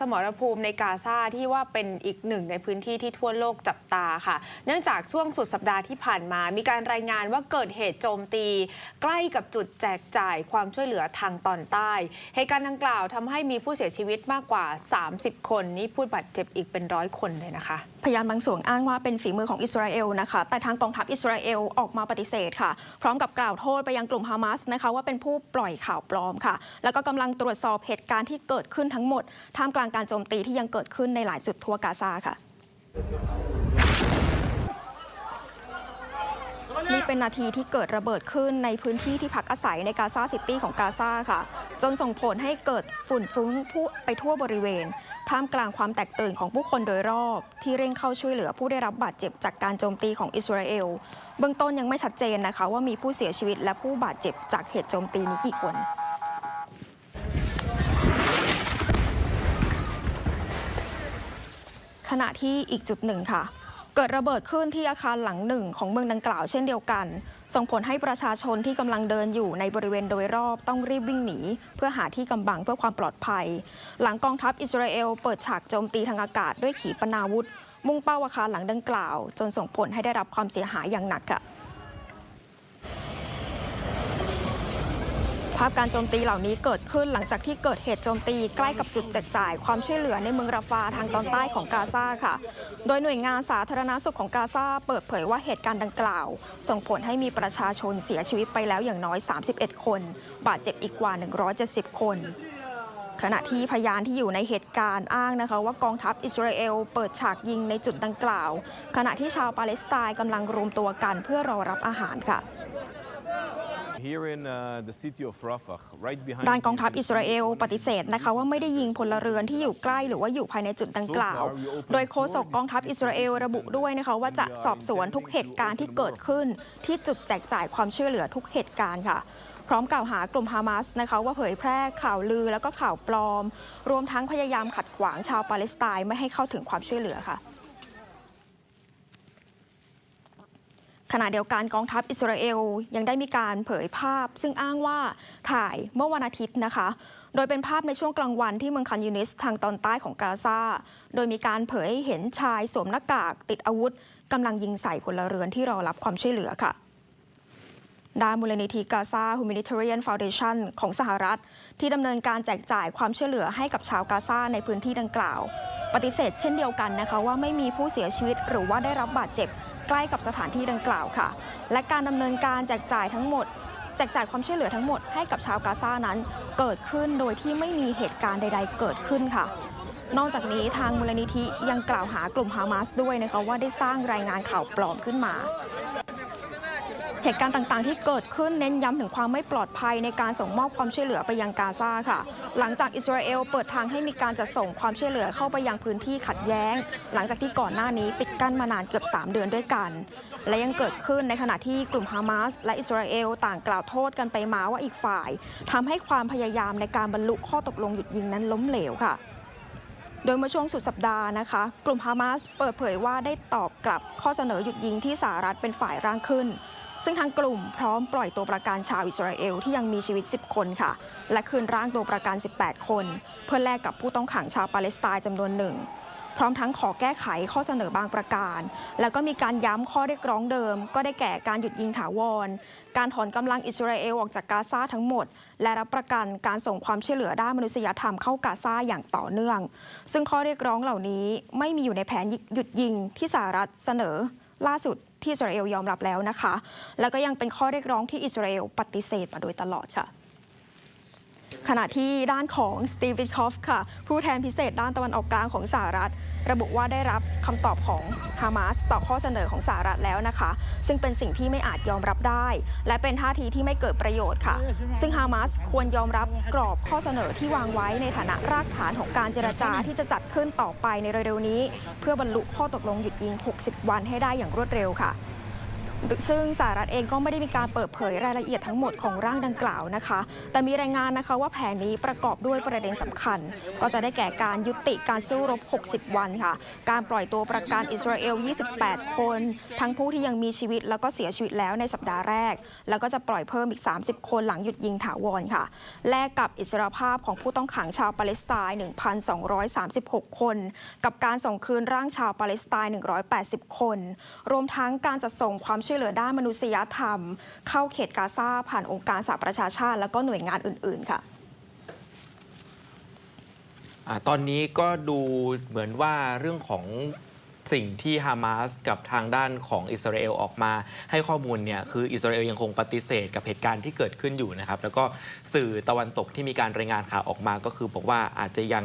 สมรภูมิในกาซาที่ว่าเป็นอีกหนึ่งในพื้นที่ที่ทั่วโลกจับตาค่ะ เนื่องจากช่วงสุดสัปดาห์ที่ผ่านมา มีการรายงานว่าเกิดเหตุโจมตี ใกล้กับจุดแจกจ่ายความช่วยเหลือทางตอนใต้ เหตุการณ์ดังกล่าวทำให้มีผู้เสียชีวิตมากกว่า 30 คน นี่พูดบาดเจ็บอีกเป็นร้อยคนเลยนะคะ พยานบางส่วนอ้างว่าเป็นฝีมือของอิสราเอลนะคะ แต่ทางกองทัพอิสราเอลออกมาปฏิเสธค่ะ พร้อมกับกล่าวโทษไปยังกลุ่มฮามาสนะคะว่าเป็นผู้ปล่อยข่าวปลอมค่ะ แล้วก็กำลังตรวจสอบเหตุการณ์ที่เกิดขึ้นทั้งหมดท่ากลางการโจมตีที่ยังเกิดขึ้นในหลายจุดทั่วกาซาค่ะ นี่เป็นนาทีที่เกิดระเบิดขึ้นในพื้นที่ที่พักอาศัยในกาซาซิตี้ของกาซาค่ะ จนส่งผลให้เกิดฝุ่นฟุ้งผู้ไปทั่วบริเวณ ท่ามกลางความแตกตื่นของผู้คนโดยรอบ ที่เร่งเข้าช่วยเหลือผู้ได้รับบาดเจ็บจากการโจมตีของอิสราเอล เบื้องต้นยังไม่ชัดเจนนะคะว่ามีผู้เสียชีวิตและผู้บาดเจ็บจากเหตุโจมตีนี้กี่คน ขณะที่อีกจุดหนึ่งค่ะ เกิดระเบิดขึ้นที่อาคารหลังหนึ่งของเมืองดังกล่าวเช่นเดียวกัน ส่งผลให้ประชาชนที่กำลังเดินอยู่ในบริเวณโดยรอบต้องรีบวิ่งหนี เพื่อหาที่กำบังเพื่อความปลอดภัย หลังกองทัพอิสราเอลเปิดฉากโจมตีทางอากาศด้วยขีปนาวุธ มุ่งเป้าอาคารหลังดังกล่าว จนส่งผลให้ได้รับความเสียหายอย่างหนักค่ะาพการโจมตีเหล่านี้เกิดขึ้นหลังจากที่เกิดเหตุโจมตีใกล้กับจุดแจกจ่ายความช่วยเหลือในเมืองราฟาทางตอนใต้ของกาซาค่ะ โดยหน่วยงานสาธารณสุขของกาซาเปิดเผยว่าเหตุการณ์ดังกล่าว ส่งผลให้มีประชาชนเสียชีวิตไปแล้วอย่างน้อย 31 คน บาดเจ็บอีกกว่า 170 คนขณะที่พยานที่อยู่ในเหตุการณ์อ้างนะคะ ว่ากองทัพอิสราเอลเปิดฉากยิงในจุดดังกล่าว ขณะที่ชาวปาเลสไตน์กำลังรวมตัวกันเพื่อรอรับอาหารค่ะ ด้านกองทัพ you, อิสราเอลปฏิเสธนะคะว่าไม่ได้ยิงพลเรือนที่อยู่ใกล้หรือว่าอยู่ภายในจุดดังกล่าว โดยโฆษกกองทัพอิสราเอลระบุด้วยนะคะว่าจะสอบสวนทุกเหตุการณ์ที่เกิดขึ้น ที่จุดแจกจ่ายความช่วยเหลือทุกเหตุการณ์ค่ะพร้อมกล่าวหากลุ่มฮามาสนะคะว่าเผยแพร่ข่าวลือแล้วก็ข่าวปลอม รวมทั้งพยายามขัดขวางชาวปาเลสไตน์ไม่ให้เข้าถึงความช่วยเหลือค่ะ ขณะเดียวกันกองทัพอิสราเอลยังได้มีการเผยภาพ ซึ่งอ้างว่าถ่ายเมื่อวันอาทิตย์นะคะ โดยเป็นภาพในช่วงกลางวันที่เมืองคันยูนิสทางตอนใต้ของกาซา โดยมีการเผยเห็นชายสวมหน้ากากติดอาวุธกำลังยิงใส่พลเรือนที่รอรับความช่วยเหลือค่ะด้านมูลนิธิกาซา Humanitarian Foundation ของสหรัฐ ที่ดำเนินการแจกจ่ายความช่วยเหลือให้กับชาวกาซาในพื้นที่ดังกล่าว ปฏิเสธเช่นเดียวกันนะคะว่าไม่มีผู้เสียชีวิตหรือว่าได้รับบาดเจ็บ ใกล้กับสถานที่ดังกล่าวค่ะ และการดำเนินการแจกจ่ายทั้งหมดแจกจ่ายความช่วยเหลือทั้งหมดให้กับชาวกาซานั้นเกิดขึ้นโดยที่ไม่มีเหตุการณ์ใด ๆ เกิดขึ้นค่ะ นอกจากนี้ทางมูลนิธิยังกล่าวหากลุ่มฮามาสด้วยนะคะว่าได้สร้างรายงานข่าวปลอมขึ้นมา เหตุการณ์ต่างๆ ที่เกิดขึ้นเน้นย้ำถึงความไม่ปลอดภัยในการส่งมอบความช่วยเหลือไปยังกาซาค่ะ หลังจากอิสราเอลเปิดทางให้มีการจัดส่งความช่วยเหลือเข้าไปยังพื้นที่ขัดแย้ง หลังจากที่ก่อนหน้านี้ปิดกั้นมานานเกือบ 3 เดือนด้วยกัน และยังเกิดขึ้นในขณะที่กลุ่มฮามาสและอิสราเอลต่างกล่าวโทษกันไปมาว่าอีกฝ่ายทำให้ความพยายามในการบรรลุข้อตกลงหยุดยิงนั้นล้มเหลวค่ะโดยเมื่อช่วงสุดสัปดาห์นะคะ กลุ่มฮามาสเปิดเผยว่าได้ตอบกลับข้อเสนอหยุดยิงที่สหรัฐเป็นฝ่ายร่างขึ้น ซึ่งทางกลุ่มพร้อมปล่อยตัวประกันชาวอิสราเอลที่ยังมีชีวิต 10 คนค่ะ และคืนร่างตัวประกัน 18 คน เพื่อแลกกับผู้ต้องขังชาวปาเลสไตน์จำนวนหนึ่ง พร้อมทั้งขอแก้ไขข้อเสนอบางประการ แล้วก็มีการย้ำข้อเรียกร้องเดิม ก็ได้แก่การหยุดยิงถาวร การถอนกำลังอิสราเอลออกจากกาซาทั้งหมด และรับประกันการส่งความช่วยเหลือด้านมนุษยธรรมเข้ากาซาอย่างต่อเนื่อง ซึ่งข้อเรียกร้องเหล่านี้ไม่มีอยู่ในแผนหยุดยิงที่สหรัฐเสนอล่าสุด ที่อิสราเอลยอมรับแล้วนะคะ แล้วก็ยังเป็นข้อเรียกร้องที่อิสราเอลปฏิเสธมาโดยตลอดค่ะขณะที่ด้านของสตีวิทคอฟค่ะ ผู้แทนพิเศษด้านตะวันออกกลางของสหรัฐ ระบุว่าได้รับคำตอบของฮามาสต่อข้อเสนอของสหรัฐแล้วนะคะ ซึ่งเป็นสิ่งที่ไม่อาจยอมรับได้ และเป็นท่าทีที่ไม่เกิดประโยชน์ค่ะ ซึ่งฮามาสควรยอมรับกรอบข้อเสนอที่วางไว้ในฐานะรากฐานของการเจรจาที่จะจัดขึ้นต่อไปในเร็วๆนี้ เพื่อบรรลุข้อตกลงหยุดยิง 60 วันให้ได้อย่างรวดเร็วค่ะ ซึ่งสหรัฐเองก็ไม่ได้มีการเปิดเผยรายละเอียดทั้งหมดของร่างดังกล่าวนะคะ แต่มีรายงานนะคะว่าแผนนี้ประกอบด้วยประเด็นสำคัญ ก็จะได้แก่การยุติการสู้รบ 60 วันค่ะ การปล่อยตัวประกันอิสราเอล 28 คน ทั้งผู้ที่ยังมีชีวิตแล้วก็เสียชีวิตแล้วในสัปดาห์แรก แล้วก็จะปล่อยเพิ่มอีก 30 คนหลังหยุดยิงถาวรค่ะ แลกกับอิสรภาพของผู้ต้องขังชาวปาเลสไตน์ 1,236 คน กับการส่งคืนร่างชาวปาเลสไตน์ 180 คน รวมทั้งการจัดส่งความช่วยเหลือด้านมนุษยธรรม เข้าเขตกาซาผ่านองค์การสหประชาชาติ แล้วก็หน่วยงานอื่น ๆ ค่ะตอนนี้ก็ดูเหมือนว่าเรื่องของสิ่งที่ฮามาสกับทางด้านของอิสราเอลออกมาให้ข้อมูลเนี่ยคืออิสราเอลยังคงปฏิเสธกับเหตุการณ์ที่เกิดขึ้นอยู่นะครับ แล้วก็สื่อตะวันตกที่มีการรายงานข่าวออกมาก็คือบอกว่าอาจจะยัง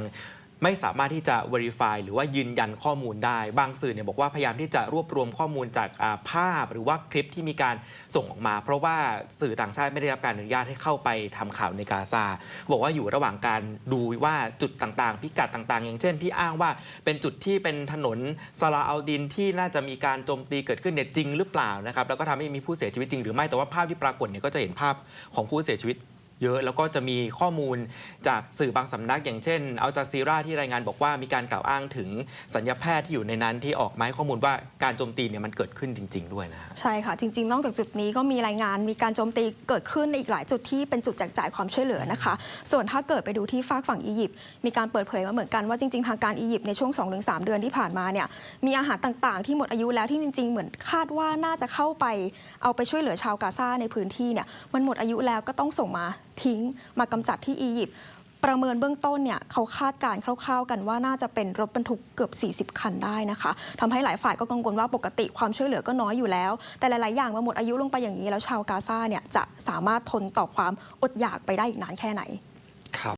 ไม่สามารถที่จะ verify หรือว่ายืนยันข้อมูลได้ บางสื่อเนี่ยบอกว่าพยายามที่จะรวบรวมข้อมูลจากภาพ หรือว่าคลิปที่มีการส่งออกมา เพราะว่าสื่อต่างชาติไม่ได้รับการอนุญาตให้เข้าไปทำข่าวในกาซาบอกว่าอยู่ระหว่างการดูว่าจุดต่างๆ พิกัดต่างๆ อย่างเช่นที่อ้างว่าเป็นจุดที่เป็นถนนซาลาอัลดินที่น่าจะมีการโจมตีเกิดขึ้นเนี่ยจริงหรือเปล่านะครับแล้วก็ทำให้มีผู้เสียชีวิตจริงหรือไม่แต่ว่าภาพที่ปรากฏเนี่ยก็จะเห็นภาพของผู้เสียชีวิต เยอะ แล้วก็จะมีข้อมูลจากสื่อบางสำนัก อย่างเช่นอัลจาซีราที่รายงานบอกว่ามีการกล่าวอ้างถึงสัญญาแพทย์ที่อยู่ในนั้นที่ออกมาให้ข้อมูลว่าการโจมตีเนี่ยมันเกิดขึ้นจริง ๆ ด้วยนะใช่ค่ะ จริง ๆ นอกจากจุดนี้ก็มีรายงานมีการโจมตีเกิดขึ้นในอีกหลายจุดที่เป็นจุดแจกจ่ายความช่วยเหลือนะคะ ส่วนถ้าเกิดไปดูที่ฝากฝั่งอียิปต์มีการเปิดเผยมาเหมือนกันว่าจริงๆทางการอียิปต์ในช่วง 2-3 เดือนที่ผ่านมาเนี่ยมีอาหารต่างๆ ที่หมดอายุแล้วที่จริง ๆ เหมือนคาดว่าน่าจะเข้าไปเอาไปช่วยเหลือชาวกาซาในพื้นที่เนี่ยมันหมดอายุแล้วก็ต้องส่งมา ทิ้งมากำจัดที่อียิปต์ประเมินเบื้องต้นเนี่ยเขาคาดการณ์คร่าว ๆ กันว่าน่าจะเป็นรถบรรทุกเกือบ 40 คันได้นะคะทำให้หลายฝ่ายก็กังวลว่าปกติความช่วยเหลือก็น้อยอยู่แล้ว แต่หลาย ๆ อย่างมาหมดอายุลงไปอย่างนี้ แล้วชาวกาซาเนี่ยจะสามารถทนต่อความอดอยากไปได้อีกนานแค่ไหน